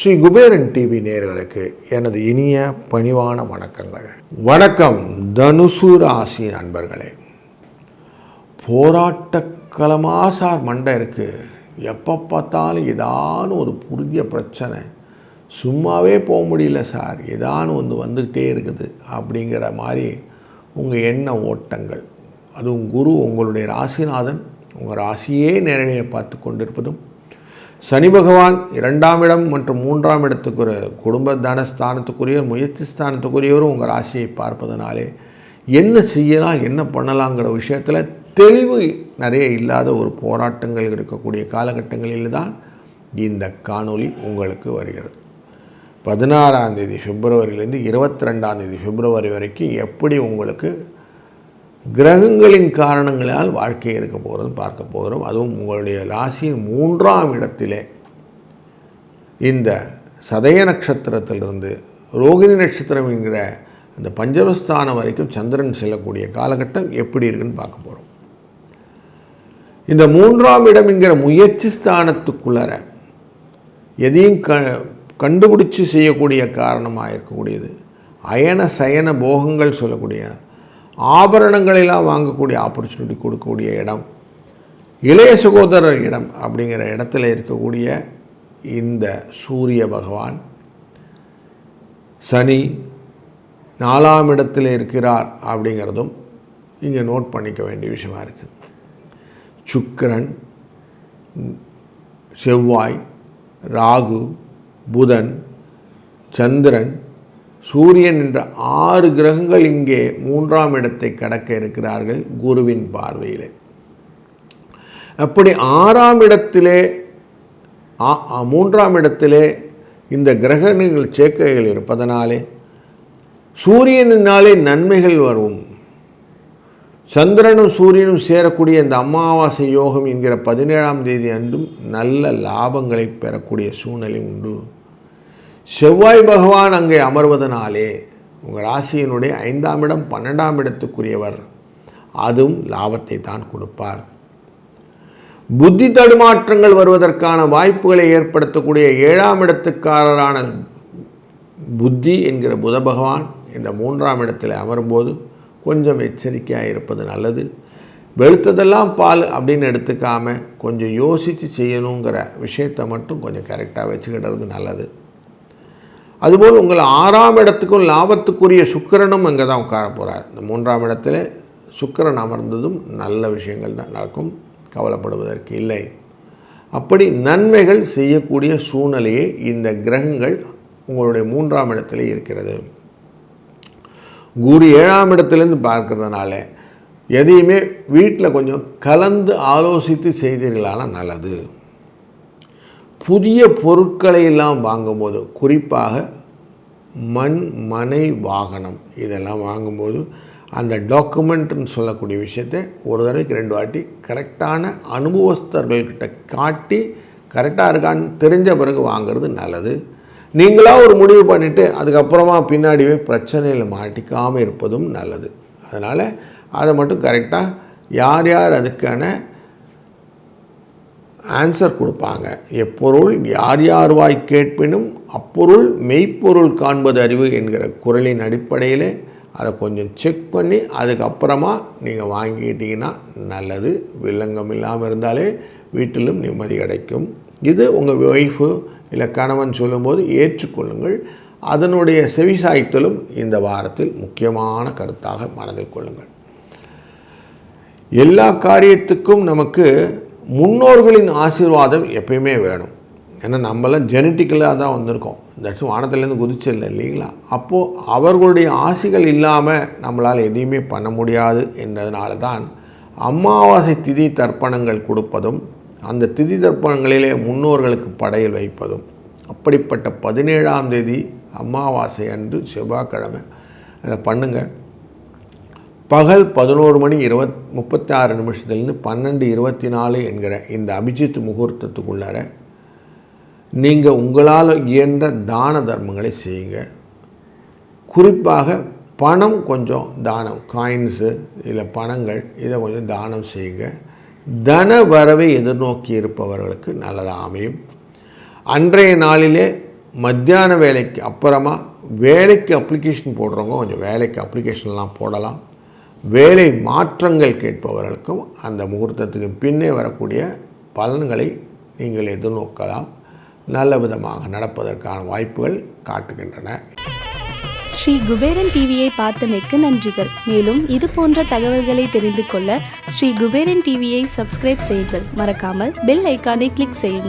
Sri Kuberan TV நேயர்களுக்கு எனது இனிய பணிவான வணக்கங்கள். வணக்கம் தனுசு ராசி நண்பர்களே போராட்டக்களமாக சார் மண்டை இருக்குது எப்போ பார்த்தாலும் ஏதானு ஒரு புதிய பிரச்சனை. சும்மாவே போக முடியல சார் ஏதானு ஒன்று வந்துக்கிட்டே இருக்குது அப்படிங்கிற மாதிரி உங்கள் எண்ண ஓட்டங்கள். அதுவும் குரு உங்களுடைய ராசிநாதன். உங்கள் ராசியே நேரடியை பார்த்து கொண்டிருப்பதும் சனி பகவான் இரண்டாம் இடம் மற்றும் மூன்றாம் இடத்துக்குரிய குடும்ப தனஸ்தானத்துக்குரியவர் முயற்சி ஸ்தானத்துக்குரியவரும் உங்கள் ராசியை பார்ப்பதனாலே என்ன செய்யலாம் என்ன பண்ணலாங்கிற விஷயத்தில் தெளிவு நிறைய இல்லாத ஒரு போராட்டங்கள் இருக்கக்கூடிய காலகட்டங்களில் தான் இந்த காணொளி உங்களுக்கு வருகிறது. பதினாறாம் தேதி பிப்ரவரியிலேருந்து இருபத்தி ரெண்டாம் தேதி பிப்ரவரி வரைக்கும் எப்படி உங்களுக்கு கிரகங்களின் காரணங்களால் வாழ்க்கை இருக்க போகிறது பார்க்க போகிறோம் அதுவும் உங்களுடைய ராசியின் மூன்றாம் இடத்திலே இந்த சதய நட்சத்திரத்திலிருந்து ரோகிணி நட்சத்திரம் என்கிற அந்த பஞ்சமஸ்தானம் வரைக்கும் சந்திரன் செல்லக்கூடிய காலகட்டம் எப்படி இருக்குன்னு பார்க்க போகிறோம் இந்த மூன்றாம் இடம் என்கிற முயற்சி ஸ்தானத்துக்குள்ளற எதையும் க கண்டுபிடிச்சு செய்யக்கூடிய காரணமாக இருக்கக்கூடியது அயன சயன போகங்கள் சொல்லக்கூடிய ஆபரணங்களெல்லாம் வாங்கக்கூடிய ஆப்பர்ச்சுனிட்டி கொடுக்கக்கூடிய இடம் இளைய சகோதரர் இடம் அப்படிங்கிற இடத்துல இருக்கக்கூடிய இந்த சூரிய பகவான் சனி நாலாம் இடத்தில் இருக்கிறார் அப்படிங்கிறதும் இங்கே நோட் பண்ணிக்க வேண்டிய விஷயமா இருக்குது சுக்கரன் செவ்வாய் ராகு புதன் சந்திரன் சூரியன் என்ற ஆறு கிரகங்கள் இங்கே மூன்றாம் இடத்தை கடக்க இருக்கிறார்கள் குருவின் பார்வையில். அப்படி ஆறாம் இடத்திலே ஆ- மூன்றாம் இடத்திலே இந்த கிரகங்கள் சேர்க்கைகள் இருப்பதனாலே சூரியனினாலே நன்மைகள் வரும். சந்திரனும் சூரியனும் சேரக்கூடிய இந்த அமாவாசை யோகம் என்கிற பதினேழாம் தேதி அன்றும் நல்ல லாபங்களை பெறக்கூடிய சூழ்நிலை உண்டு. செவ்வாய் பகவான் அங்கே அமர்வதனாலே உங்கள் ராசியினுடைய ஐந்தாம் இடம் பன்னெண்டாம் இடத்துக்குரியவர். அதுவும் லாபத்தை தான் கொடுப்பார். புத்தி தடுமாற்றங்கள் வருவதற்கான வாய்ப்புகளை ஏற்படுத்தக்கூடிய ஏழாம் இடத்துக்காரரான புத்தி என்கிற புத பகவான் இந்த மூன்றாம் இடத்தில் அமரும்போது கொஞ்சம் எச்சரிக்கையாக இருப்பது நல்லது. வெளுத்ததெல்லாம் பால் அப்படின்னு எடுத்துக்காமல் கொஞ்சம் யோசித்து செய்யணுங்கிற விஷயத்தை மட்டும் கொஞ்சம் கரெக்டாக வச்சுக்கிடுறது நல்லது. அதுபோல் உங்கள் ஆறாம் இடத்துக்கும் லாபத்துக்குரிய சுக்கரனும் அங்கே தான் உட்கார போகிறார். இந்த மூன்றாம் இடத்துல சுக்கிரன் அமர்ந்ததும் நல்ல விஷயங்கள் தான் நடக்கும் கவலைப்படுவதற்கு இல்லை. அப்படி நன்மைகள் செய்யக்கூடிய சூழ்நிலையை இந்த கிரகங்கள் உங்களுடைய மூன்றாம் இடத்துல இருக்கிறது. குரு ஏழாம் இடத்துலேருந்து பார்க்கறதுனால எதையுமே வீட்டில் கொஞ்சம் கலந்து ஆலோசித்து செய்தீர்களான நல்லது. புதிய பொருட்களை எல்லாம் வாங்கும்போது குறிப்பாக மண் மனை வாகனம் இதெல்லாம் வாங்கும்போது அந்த டாக்குமெண்ட்னு சொல்லக்கூடிய விஷயத்தை ஒரு தடவைக்கு ரெண்டு வாட்டி கரெக்டான அனுபவஸ்தர்கள்கிட்ட காட்டி கரெக்டாக இருக்கான்னு தெரிஞ்ச பிறகு வாங்குறது நல்லது. நீங்களாக ஒரு முடிவு பண்ணிவிட்டு அதுக்கப்புறமா பின்னாடியே பிரச்சனையில் மாட்டிக்காமல் இருப்பதும் நல்லது. அதனால் அதை மட்டும் கரெக்டாக யார் யார் அதுக்கான ஆன்சர் கொடுப்பாங்க. எப்பொருள் யார் யார் வாய் கேட்பினும் அப்பொருள் மெய்ப்பொருள் காண்பது அறிவு என்கிற குரலின் அடிப்படையில் அதை கொஞ்சம் செக் பண்ணி அதுக்கப்புறமா நீங்கள் வாங்கிக்கிட்டீங்கன்னா நல்லது. வில்லங்கம் இல்லாமல் இருந்தாலே வீட்டிலும் நிம்மதி கிடைக்கும். இது உங்கள் ஒய்ஃபு இல்லை கணவன் சொல்லும்போது ஏற்றுக்கொள்ளுங்கள். அதனுடைய செவிசாய்த்தலும் இந்த வாரத்தில் முக்கியமான கருத்தாக மனதில் கொள்ளுங்கள். எல்லா காரியத்துக்கும் நமக்கு முன்னோர்களின் ஆசீர்வாதம் எப்பயுமே வேணும். ஏன்னா நம்மளாம் ஜெனட்டிக்கலாக தான் வந்திருக்கோம். தட்ஸ் வானத்துலேருந்து குதிச்சிடல இல்லைங்களா? அப்போது அவர்களுடைய ஆசைகள் இல்லாமல் நம்மளால் எதையுமே பண்ண முடியாது என்றதுனால தான் அமாவாசை திதி தர்ப்பணங்கள் கொடுப்பதும் அந்த திதி தர்ப்பணங்களிலே முன்னோர்களுக்கு படையில் வைப்பதும் அப்படிப்பட்ட பதினேழாம் தேதி அமாவாசை அன்று செவ்வாய்க்கிழமை. அதை பண்ணுங்கள் பகல் பதினோரு மணி இருபத் முப்பத்தி ஆறு நிமிஷத்துலேருந்து பன்னெண்டு இருபத்தி நாலு என்கிற இந்த அபிஜித் முகூர்த்தத்துக்குள்ளார நீங்கள் உங்களால் இயன்ற தான தர்மங்களை செய்யுங்க. குறிப்பாக பணம் கொஞ்சம் தானம் காயின்ஸு இல்லை பணங்கள் இதை கொஞ்சம் தானம் செய்யுங்க. தன வரவை எதிர்நோக்கி இருப்பவர்களுக்கு நல்லதாக அமையும். அன்றைய நாளிலே மத்தியான வேலைக்கு அப்புறமா வேலைக்கு அப்ளிகேஷன் போடுறவங்க கொஞ்சம் வேலைக்கு அப்ளிகேஷன்லாம் போடலாம். வேலை மாற்றங்கள் கேட்பவர்களுக்கும் அந்த முகூர்த்தத்துக்கு பின்னே வரக்கூடிய பலன்களை நீங்கள் எதிர்நோக்கலாம். நல்ல விதமாக நடப்பதற்கான வாய்ப்புகள் காட்டுகின்றன. ஸ்ரீ குபேரன் டிவியை பார்த்தமைக்கு நன்றிகள். மேலும் இது போன்ற தகவல்களை தெரிந்து கொள்ள ஸ்ரீ குபேரன் டிவியை சப்ஸ்கிரைப் செய்யுங்கள். மறக்காமல் பெல் ஐக்கானை கிளிக் செய்யுங்கள்.